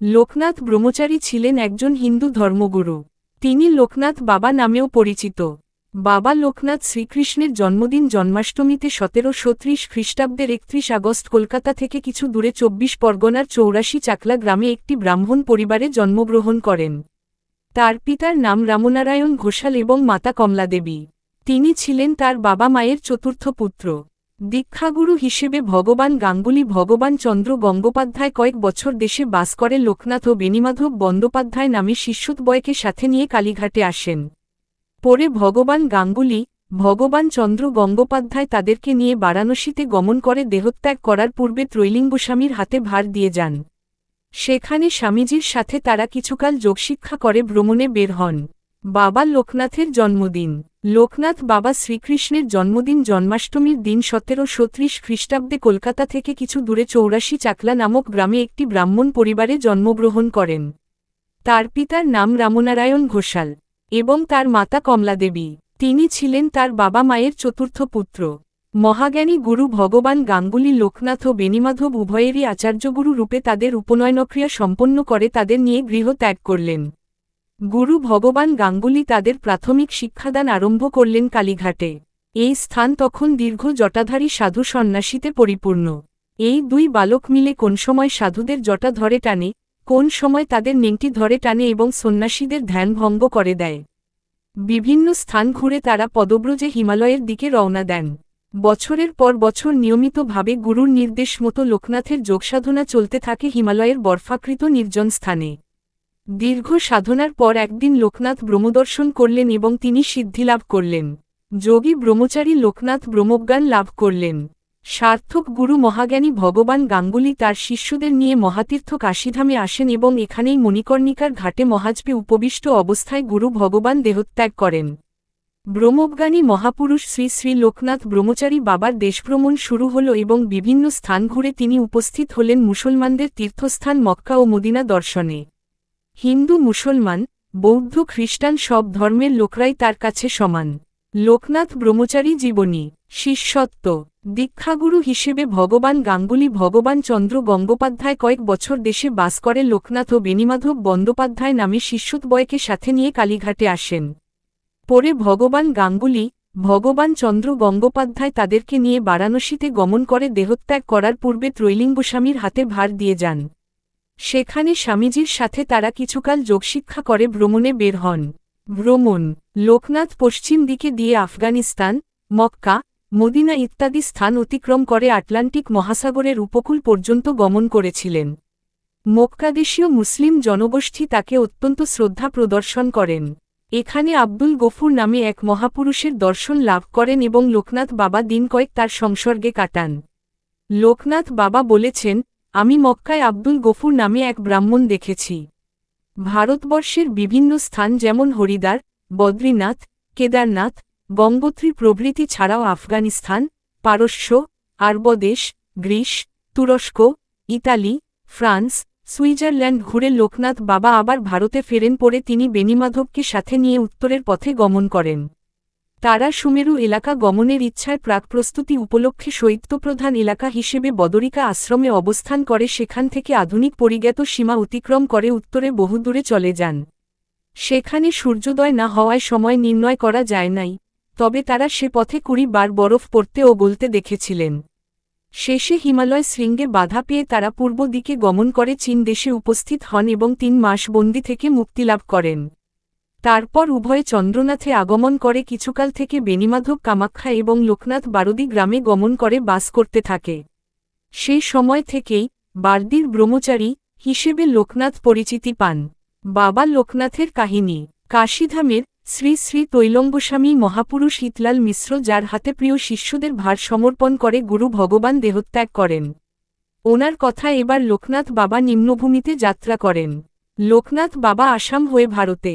লোকনাথ ব্রহ্মচারী ছিলেন একজন হিন্দু ধর্মগুরু। তিনি লোকনাথ বাবা নামেও পরিচিত। বাবা লোকনাথ শ্রীকৃষ্ণের জন্মদিন জন্মাষ্টমীতে সতেরো সত্রিশ খ্রিস্টাব্দের একত্রিশ আগস্ট কলকাতা থেকে কিছু দূরে চব্বিশ পরগনার চৌরাশি চাকলা গ্রামে একটি ব্রাহ্মণ পরিবারে জন্মগ্রহণ করেন। তার পিতার নাম রামনারায়ণ ঘোষাল এবং মাতা কমলা দেবী তিনি ছিলেন তার বাবা মায়ের চতুর্থ পুত্র। দীক্ষাগুরু হিসেবে ভগবান গাঙ্গুলি ভগবান চন্দ্র গঙ্গোপাধ্যায় কয়েক বছর দেশে বাস করে লোকনাথ ও বেণীমাধব বন্দ্যোপাধ্যায় নামে শিষ্যুদ্বয়কে সাথে নিয়ে কালীঘাটে আসেন। পরে ভগবান গাঙ্গুলি, ভগবান চন্দ্র গঙ্গোপাধ্যায় তাদেরকে নিয়ে বারাণসীতে গমন করে দেহত্যাগ করার পূর্বে ত্রৈলিঙ্গস্বামীর হাতে ভার দিয়ে যান। সেখানে স্বামীজির সাথে তারা কিছুকাল যোগশিক্ষা করে ভ্রমণে বের হন। বাবা লোকনাথের জন্মদিন। লোকনাথ বাবা শ্রীকৃষ্ণের জন্মদিন জন্মাষ্টমীর দিন সতেরো সত্রিশ খ্রিস্টাব্দে কলকাতা থেকে কিছু দূরে চৌরাশি চাকলা নামক গ্রামে একটি ব্রাহ্মণ পরিবারে জন্মগ্রহণ করেন। তার পিতার নাম রামনারায়ণ ঘোষাল এবং তার মাতা কমলা দেবী তিনি ছিলেন তার বাবা মায়ের চতুর্থ পুত্র। মহাজ্ঞানী গুরু ভগবান গাঙ্গুলি লোকনাথ ও বেণীমাধব উভয়েরই আচার্যগুরু রূপে তাদের উপনয়নক্রিয়া সম্পন্ন করে তাদের নিয়ে গৃহ ত্যাগ করলেন। গুরু ভগবান গাঙ্গুলি তাদের প্রাথমিক শিক্ষাদান আরম্ভ করলেন কালীঘাটে। এই স্থান তখন দীর্ঘ জটাধারী সাধু সন্ন্যাসীতে পরিপূর্ণ। এই দুই বালক মিলে কোন সময় সাধুদের জটা ধরে টানে, কোন সময় তাদের নেংটি ধরে টানে এবং সন্ন্যাসীদের ধ্যান ভঙ্গ করে দেয়। বিভিন্ন স্থান ঘুরে তারা পদব্রজে হিমালয়ের দিকে রওনা দেন। বছরের পর বছর নিয়মিতভাবে গুরুর নির্দেশ মতো লোকনাথের যোগসাধনা চলতে থাকে হিমালয়ের বরফাকৃত নির্জন স্থানে। দীর্ঘ সাধনার পর একদিন লোকনাথ ব্রহ্মদর্শন করলেন এবং তিনি সিদ্ধিলাভ করলেন। যোগী ব্রহ্মচারী লোকনাথ ব্রহ্মজ্ঞান লাভ করলেন। সার্থক গুরু মহাজ্ঞানী ভগবান গাঙ্গুলি তার শিষ্যদের নিয়ে মহাতীর্থ কাশীধামে আসেন এবং এখানেই মণিকর্ণিকার ঘাটে মহাজপে উপবিষ্ট অবস্থায় গুরু ভগবান দেহত্যাগ করেন। ব্রহ্মজ্ঞানী মহাপুরুষ শ্রী শ্রী লোকনাথ ব্রহ্মচারী বাবার দেশভ্রমণ শুরু হল এবং বিভিন্ন স্থান ঘুরে তিনি উপস্থিত হলেন মুসলমানদের তীর্থস্থান মক্কা ও মদিনা দর্শনে। হিন্দু, মুসলমান, বৌদ্ধ, খ্রিস্টান সব ধর্মের লোকরাই তার কাছে সমান। লোকনাথ ব্রহ্মচারী জীবনী, শিষ্যত্ব। দীক্ষাগুরু হিসেবে ভগবান গাঙ্গুলি, ভগবান চন্দ্র গঙ্গোপাধ্যায় কয়েক বছর দেশে বাস করে। লোকনাথ ও বেণীমাধব বন্দ্যোপাধ্যায় নামে শিষ্যুদ্বয়কে সাথে নিয়ে কালীঘাটে আসেন। পরে ভগবান গাঙ্গুলি, ভগবান চন্দ্র গঙ্গোপাধ্যায় তাদেরকে নিয়ে বারাণসীতে গমন করে, দেহত্যাগ করার পূর্বে ত্রৈলিঙ্গস্বামীর হাতে ভার দিয়ে যান। সেখানে স্বামীজির সাথে তারা কিছুকাল যোগশিক্ষা করে ভ্রমণে বের হন। ভ্রমণ, লোকনাথ পশ্চিম দিকে দিয়ে আফগানিস্তান, মক্কা, মদিনা ইত্যাদি স্থান অতিক্রম করে আটলান্টিক মহাসাগরের উপকূল পর্যন্ত গমন করেছিলেন। মক্কাদেশীয় মুসলিম জনগোষ্ঠী তাকে অত্যন্ত শ্রদ্ধা প্রদর্শন করেন। এখানে আব্দুল গফুর নামে এক মহাপুরুষের দর্শন লাভ করেন এবং লোকনাথ বাবা দিন কয়েক তার সংসর্গে কাটান। লোকনাথ বাবা বলেছেন আমি মক্কায় আব্দুল গফুর নামে এক ব্রাহ্মণ দেখেছি। ভারতবর্ষের বিভিন্ন স্থান যেমন হরিদ্বার, বদ্রীনাথ, কেদারনাথ, গঙ্গোত্রী প্রভৃতি ছাড়াও আফগানিস্তান, পারস্য, আরবদেশ, গ্রীস, তুরস্ক, ইতালি, ফ্রান্স, সুইজারল্যান্ড ঘুরে লোকনাথ বাবা আবার ভারতে ফেরেন পরে তিনি বেণীমাধবকে সাথে নিয়ে উত্তরের পথে গমন করেন। তারা সুমেরু এলাকা গমনের ইচ্ছায় প্রাকপ্রস্তুতি উপলক্ষে শৈত্যপ্রধান এলাকা হিসেবে বদরিকা আশ্রমে অবস্থান করে, সেখান থেকে আধুনিক পরিজ্ঞাত সীমা অতিক্রম করে, উত্তরে বহুদূরে চলে যান। সেখানে সূর্যোদয় না হওয়ায় সময় নির্ণয় করা যায় নাই, তবে তারা সে পথে কুড়ি বার বরফ পড়তে ও গলতে দেখেছিলেন। শেষে হিমালয় শৃঙ্গে বাধা পেয়ে তারা পূর্ব দিকে গমন করে চীন দেশে উপস্থিত হন এবং তিন মাস বন্দি থেকে মুক্তিলাভ করেন। তারপর উভয়ে চন্দ্রনাথে আগমন করে কিছুকাল থেকে বেণীমাধব কামাখ্যা এবং লোকনাথ বারদি গ্রামে গমন করে বাস করতে থাকে। সেই সময় থেকেই বারদির ব্রহ্মচারী হিসেবে লোকনাথ পরিচিতি পান। বাবা লোকনাথের কাহিনী, কাশীধামের শ্রী শ্রী তৈলম্বস্বামী মহাপুরুষ ইতলাল মিশ্র যার হাতে প্রিয় শিষ্যদের ভার সমর্পণ করে গুরু ভগবান দেহত্যাগ করেন। ওনার কথা এবার লোকনাথ বাবা নিম্নভূমিতে যাত্রা করেন। লোকনাথ বাবা আসাম হয়ে ভারতে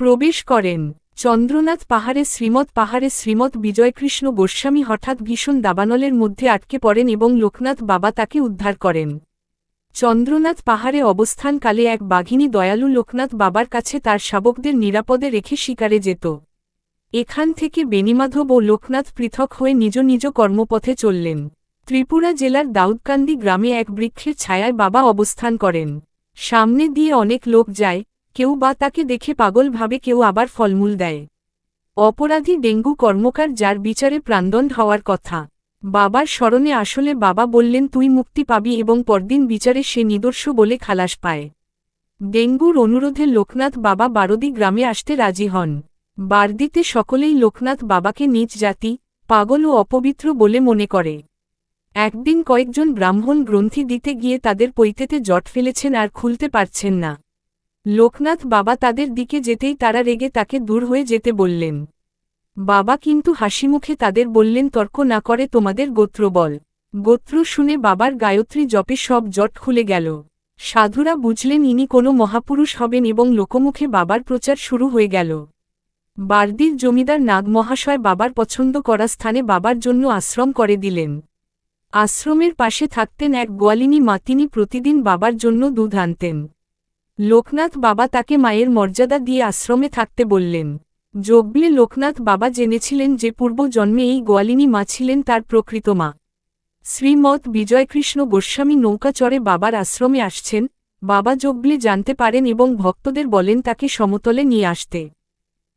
প্রবেশ করেন। চন্দ্রনাথ পাহাড়ে শ্রীমৎ পাহাড়ে শ্রীমৎ বিজয়কৃষ্ণ গোস্বামী হঠাৎ ভীষণ দাবানলের মধ্যে আটকে পড়েন এবং লোকনাথ বাবা তাকে উদ্ধার করেন। চন্দ্রনাথ পাহাড়ে অবস্থানকালে এক বাঘিনী দয়ালু লোকনাথ বাবার কাছে তার শাবকদের নিরাপদে রেখে শিকারে যেত। এখান থেকে বেণীমাধব ও লোকনাথ পৃথক হয়ে নিজ নিজ কর্মপথে চললেন। ত্রিপুরা জেলার দাউদকান্দি গ্রামে এক বৃক্ষের ছায়ায় বাবা অবস্থান করেন। সামনে দিয়ে অনেক লোক যায় কেউ বা তাকে দেখে পাগল ভাবে কেউ আবার ফলমূল দেয়। অপরাধী ডেঙ্গু কর্মকার যার বিচারে প্রাণদণ্ড হওয়ার কথা। বাবার স্মরণে আসলে বাবা বললেন, তুই মুক্তি পাবি এবং পরদিন বিচারে সে নিদর্শ বলে খালাস পায়। ডেঙ্গুর অনুরোধে লোকনাথ বাবা বারদি গ্রামে আসতে রাজি হন। বারদিতে সকলেই লোকনাথ বাবাকে নিজ জাতি, পাগল ও অপবিত্র বলে মনে করে। একদিন কয়েকজন ব্রাহ্মণ গ্রন্থি দিতে গিয়ে তাদের পৈতেতে জট ফেলেছেন আর খুলতে পারছেন না। লোকনাথ বাবা তাদের দিকে যেতেই তারা রেগে তাকে দূর হয়ে যেতে বললেন। বাবা কিন্তু হাসিমুখে তাদের বললেন, তর্ক না করে তোমাদের গোত্র বল। গোত্র শুনে বাবার গায়ত্রী জপে সব জট খুলে গেল। সাধুরা বুঝলেন, ইনি কোনো মহাপুরুষ হবেন এবং লোকমুখে বাবার প্রচার শুরু হয়ে গেল। বারদির জমিদার নাগ মহাশয় বাবার পছন্দ করা স্থানে বাবার জন্য আশ্রম করে দিলেন। আশ্রমের পাশে থাকতেন এক গোয়ালিনী মা, তিনি প্রতিদিন বাবার জন্য দুধ আনতেন। লোকনাথ বাবা তাকে মায়ের মর্যাদা দিয়ে আশ্রমে থাকতে বললেন। যোগবিলে লোকনাথ বাবা জেনেছিলেন যে পূর্ব জন্মে এই গোয়ালিনী মা ছিলেন তার প্রকৃত মা। শ্রীমৎ বিজয়কৃষ্ণ গোস্বামী নৌকা চড়ে বাবার আশ্রমে আসছেন, বাবা যোগবিলে জানতে পারেন এবং ভক্তদের বলেন তাকে সমতলে নিয়ে আসতে।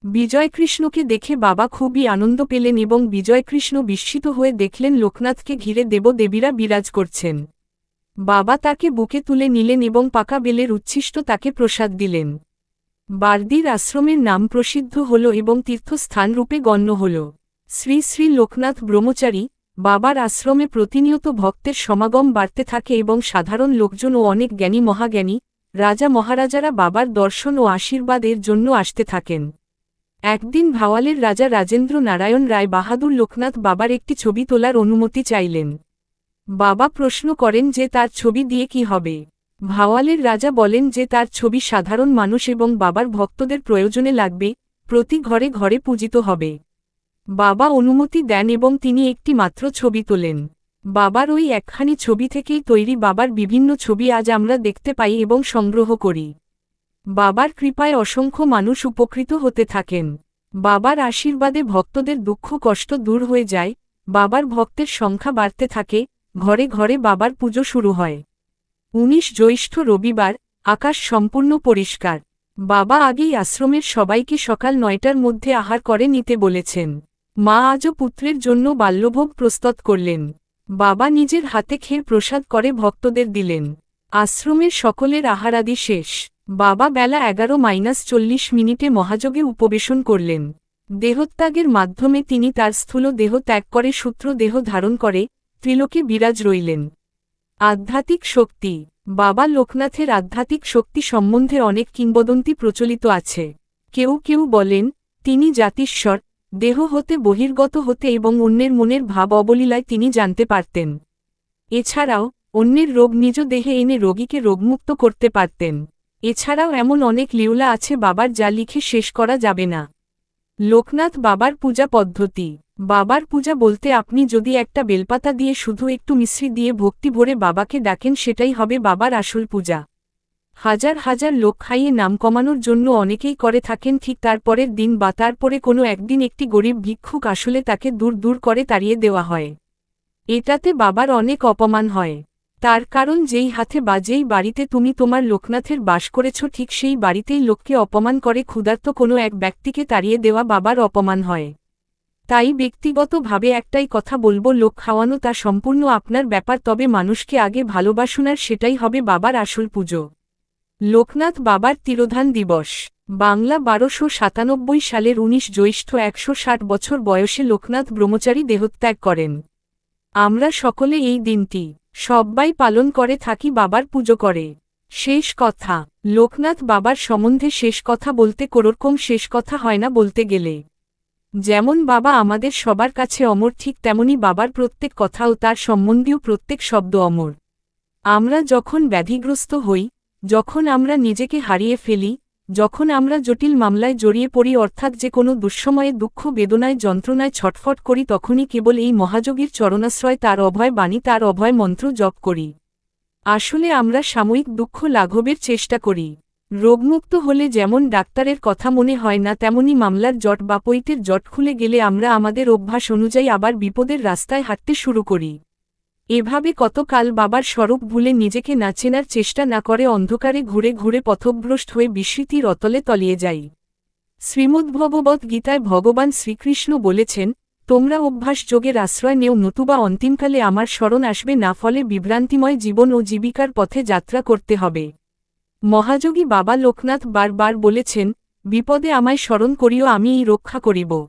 বিজয়কৃষ্ণকে দেখে বাবা খুবই আনন্দ পেলেন এবং বিজয়কৃষ্ণ বিস্মিত হয়ে দেখলেন লোকনাথকে ঘিরে দেবদেবীরা বিরাজ করছেন। বাবা তাকে বুকে তুলে নিলেন এবং পাকা বেলের উচ্ছিষ্ট তাকে প্রসাদ দিলেন। বারদির আশ্রমের নাম প্রসিদ্ধ হল এবং তীর্থস্থান রূপে গণ্য হল। শ্রী শ্রী লোকনাথ ব্রহ্মচারী বাবার আশ্রমে প্রতিনিয়ত ভক্তের সমাগম বাড়তে থাকে এবং সাধারণ লোকজন ও অনেক জ্ঞানী মহাজ্ঞানী, রাজা মহারাজারা বাবার দর্শন ও আশীর্বাদের জন্য আসতে থাকেন। একদিন ভাওয়ালের রাজা রাজেন্দ্র নারায়ণ রায় বাহাদুর লোকনাথ বাবার একটি ছবি তোলার অনুমতি চাইলেন। বাবা প্রশ্ন করেন যে তার ছবি দিয়ে কি হবে। ভাওয়ালের রাজা বলেন যে তার ছবি সাধারণ মানুষ এবং বাবার ভক্তদের প্রয়োজনে লাগবে, প্রতি ঘরে ঘরে পূজিত হবে। বাবা অনুমতি দেন এবং তিনি একটি মাত্র ছবি তোলেন। বাবার ওই একখানি ছবি থেকেই তৈরি বাবার বিভিন্ন ছবি আজ আমরা দেখতে পাই এবং সংগ্রহ করি। বাবার কৃপায় অসংখ্য মানুষ উপকৃত হতে থাকেন। বাবার আশীর্বাদে ভক্তদের দুঃখ কষ্ট দূর হয়ে যায়, বাবার ভক্তের সংখ্যা বাড়তে থাকে ঘরে ঘরে বাবার পুজো শুরু হয়। উনিশ জ্যৈষ্ঠ রবিবার, আকাশ সম্পূর্ণ পরিষ্কার। বাবা আগেই আশ্রমের সবাইকে সকাল নয়টার মধ্যে আহার করে নিতে বলেছেন। মা আজও পুত্রের জন্য বাল্যভোগ প্রস্তুত করলেন। বাবা নিজের হাতে খেয়ে প্রসাদ করে ভক্তদের দিলেন। আশ্রমের সকলের আহারাদি শেষ। বাবা বেলা এগারো মাইনাস চল্লিশ মিনিটে মহাযোগে উপবেশন করলেন। দেহত্যাগের মাধ্যমে তিনি তার স্থূল দেহ ত্যাগ করে সূত্র দেহ ধারণ করে ত্রিলোকে বিরাজ রইলেন। আধ্যাত্মিক শক্তি, বাবা লোকনাথের আধ্যাত্মিক শক্তি সম্বন্ধে অনেক কিংবদন্তি প্রচলিত আছে। কেউ কেউ বলেন, তিনি জাতিস্বর, দেহ হতে বহির্গত হতে এবং অন্যের মনের ভাব অবলীলায় তিনি জানতে পারতেন। এছাড়াও, অন্যের রোগ নিজ দেহে এনে রোগীকে রোগমুক্ত করতে পারতেন। এছাড়াও এমন অনেক লিওলা আছে বাবার যা লিখে শেষ করা যাবে না। লোকনাথ বাবার পূজা পদ্ধতি বাবার পূজা বলতে আপনি যদি একটা বেলপাতা দিয়ে শুধু একটু মিশ্রি দিয়ে ভক্তি ভরে বাবাকে ডাকেন সেটাই হবে বাবার আসল পূজা। হাজার হাজার লোক খাইয়ে নাম কমানোর জন্য অনেকেই করে থাকেন ঠিক তারপরের দিন বা তারপরে কোনো একদিন একটি গরিব ভিক্ষুক আসলে তাকে দূর দূর করে তাড়িয়ে দেওয়া হয়। এটাতে বাবার অনেক অপমান হয়। তার কারণ যেই হাতে বা যেই বাড়িতে তুমি তোমার লোকনাথের বাস করেছ ঠিক সেই বাড়িতেই লোককে অপমান করে ক্ষুধার্ত কোনো এক ব্যক্তিকে তাড়িয়ে দেওয়া বাবার অপমান হয়। তাই ব্যক্তিগতভাবে একটাই কথা বলব, লোক খাওয়ানো তা সম্পূর্ণ আপনার ব্যাপার, তবে মানুষকে আগে ভালোবাসুন আর সেটাই হবে বাবার আসল পুজো। লোকনাথ বাবার তিরোধান দিবস। বাংলা বারোশো সাতানব্বই সালের উনিশ জ্যৈষ্ঠ একশো ষাট বছর বয়সে লোকনাথ ব্রহ্মচারী দেহত্যাগ করেন। আমরা সকলে এই দিনটি সব্বাই পালন করে থাকি বাবার পুজো করে। শেষ কথা। লোকনাথ বাবার সম্বন্ধে শেষ কথা বলতে কোরকম শেষ কথা হয় না বলতে গেলে। যেমন বাবা আমাদের সবার কাছে অমর, ঠিক তেমনি বাবার প্রত্যেক কথা ও তার সম্বন্ধীয় প্রত্যেক শব্দ অমর। আমরা যখন ব্যাধিগ্রস্ত হই, যখন আমরা নিজেকে হারিয়ে ফেলি, যখন আমরা জটিল মামলায় জড়িয়ে পড়ি, অর্থাৎ যে কোনো দুঃসময়ে, দুঃখ, বেদনায়, যন্ত্রণায় ছটফট করি, তখনই কেবল এই মহাযোগীর চরণাশ্রয়, তার অভয় বাণী, তার অভয় মন্ত্র জপ করি। আসলে আমরা সাময়িক দুঃখ লাঘবের চেষ্টা করি। রোগমুক্ত হলে যেমন ডাক্তারের কথা মনে হয় না, তেমনি মামলার জট বা পৈতের জট খুলে গেলে আমরা আমাদের অভ্যাস অনুযায়ী আবার বিপদের রাস্তায় হাঁটতে শুরু করি। এভাবে কতকাল বাবার স্বরূপ ভুলে নিজেকে না চেনার চেষ্টা না করে অন্ধকারে ঘুরে ঘুরে পথভ্রষ্ট হয়ে বিস্মৃতির অতলে তলিয়ে যাই। শ্রীমদ্ভগবত গীতায় ভগবান শ্রীকৃষ্ণ বলেছেন, তোমরা অভ্যাস যোগের আশ্রয় নেও, নতুবা অন্তিমকালে আমার স্মরণ আসবে, না ফলে বিভ্রান্তিময় জীবন ও জীবিকার পথে যাত্রা করতে হবে। মহাযোগী বাবা লোকনাথ বারবার বলেছেন, বিপদে আমায় স্মরণ করিও, আমি এই রক্ষা করিব।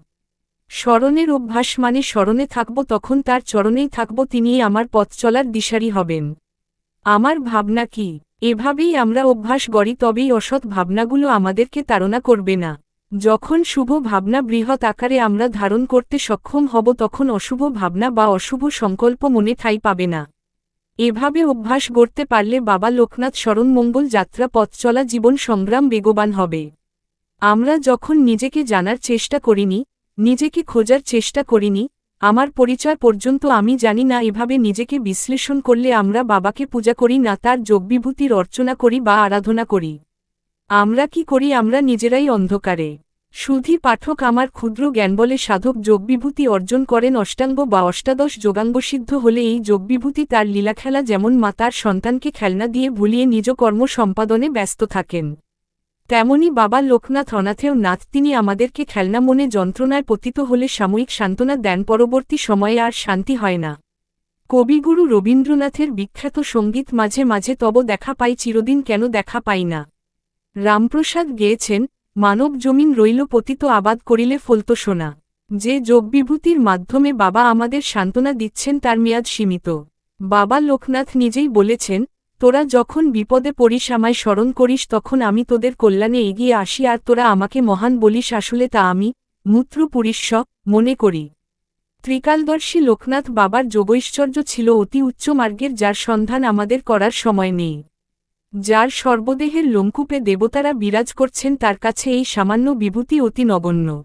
স্মরণের অভ্যাস মানে স্মরণে থাকব, তখন তার চরণেই থাকব, তিনিই আমার পথ চলার দিশারি হবেন। আমার ভাবনা কি? এভাবেই আমরা অভ্যাস গড়ি, তবেই অসৎ ভাবনাগুলো আমাদেরকে তাড়না করবে না। যখন শুভ ভাবনা বৃহৎ আকারে আমরা ধারণ করতে সক্ষম হব, তখন অশুভ ভাবনা বা অশুভ সংকল্প মনে ঠাই পাবে না। এভাবে অভ্যাস গড়তে পারলে বাবা লোকনাথ স্মরণ মঙ্গল যাত্রা পথ চলা জীবন সংগ্রাম বেগবান হবে। আমরা যখন নিজেকে জানার চেষ্টা করিনি, নিজেকে খোঁজার চেষ্টা করিনি, আমার পরিচয় পর্যন্ত আমি জানি না এভাবে নিজেকে বিশ্লেষণ করলে আমরা বাবাকে পূজা করি না, তার যোগবিভূতির অর্চনা করি বা আরাধনা করি। আমরা কি করি? আমরা নিজেরাই অন্ধকারে। সুধী পাঠক আমার ক্ষুদ্র জ্ঞানবলে সাধক যোগবিভূতি অর্জন করেন অষ্টাঙ্গ বা অষ্টাদশ যোগাঙ্গসিদ্ধ হলে এই যোগবিভূতি তার লীলাখেলা যেমন মা তার সন্তানকে খেলনা দিয়ে ভুলিয়ে নিজ কর্ম সম্পাদনে ব্যস্ত থাকেন। তেমনি বাবা লোকনাথ অনাথেও নাথ তিনি আমাদেরকে খেলনা মনে যন্ত্রণায় পতিত হলে সাময়িক সান্ত্বনা দেন, পরবর্তী সময়ে আর শান্তি হয় না। কবিগুরু রবীন্দ্রনাথের বিখ্যাত সংগীত মাঝে মাঝে তব দেখা পাই, চিরদিন কেন দেখা পাই না। রামপ্রসাদ গেয়েছেন মানব জমিন রইল পতিত আবাদ করিলে ফলত সোনা। যে যোগবিভূতির মাধ্যমে বাবা আমাদের সান্ত্বনা দিচ্ছেন তার মেয়াদ সীমিত। বাবা লোকনাথ নিজেই বলেছেন, তোরা যখন বিপদে পড়িস আমায় স্মরণ করিস, তখন আমি তোদের কল্যাণে এগিয়ে আসি আর তোরা আমাকে মহান বলিস, আসলে তা আমি মূত্র মনে করি। ত্রিকালদর্শী লোকনাথ বাবার যোগৈশ্বর্য ছিল অতি উচ্চ মার্গের, যার সন্ধান আমাদের করার সময় নেই। যার সর্বদেহের লোমকূপে দেবতারা বিরাজ করছেন তার কাছে এই সামান্য বিভূতি অতি নগণ্য।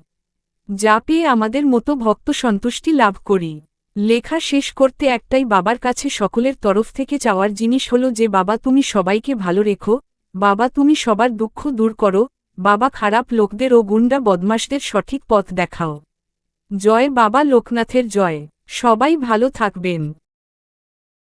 যা পেয়ে আমাদের মতো ভক্ত সন্তুষ্টি লাভ করি। লেখা শেষ করতে একটাই বাবার কাছে সকলের তরফ থেকে চাওয়ার জিনিস হল যে, বাবা তুমি সবাইকে ভালো রেখো, বাবা তুমি সবার দুঃখ দূর করো, বাবা খারাপ লোকদের ও গুন্ডা বদমাসদের সঠিক পথ দেখাও। জয় বাবা লোকনাথের জয়। সবাই ভালো থাকবেন।